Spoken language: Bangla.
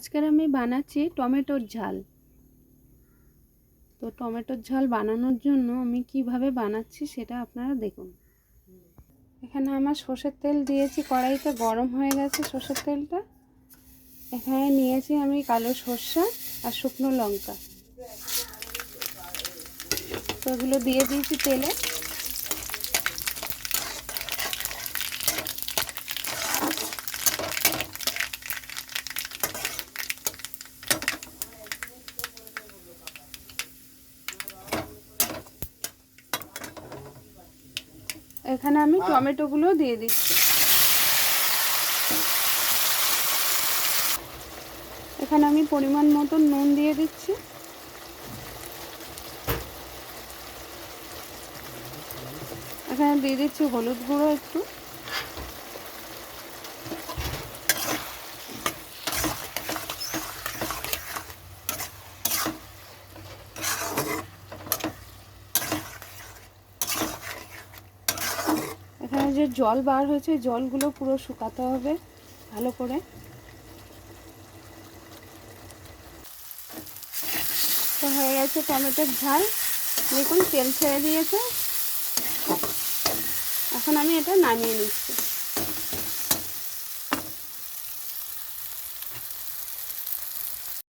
আজকের আমি বানাচ্ছি টমেটোর ঝাল। তো টমেটোর ঝাল বানানোর জন্য আমি কীভাবে বানাচ্ছি সেটা আপনারা দেখুন। এখানে আমার সর্ষের তেল দিয়েছি, কড়াইতে গরম হয়ে গেছে সর্ষের তেলটা। এখানে নিয়েছি আমি কালো সর্ষা আর শুকনো লঙ্কা। তো এগুলো দিয়ে দিয়েছি তেলে। এখানে আমি টমেটোগুলো দিয়ে দিচ্ছি। এখানে আমি পরিমাণ মতো নুন দিয়ে দিচ্ছি। এখানে দিয়ে দিচ্ছি হলুদ গুঁড়ো একটু। এখানে যে জল বার হয়েছে জলগুলো পুরো শুকাতে হবে ভালো করে। তো হয়ে গেছে টমেটোর ঝাল। দেখুন, তেল ছেড়ে দিয়েছে। এখন আমি এটা নামিয়ে নিচ্ছি।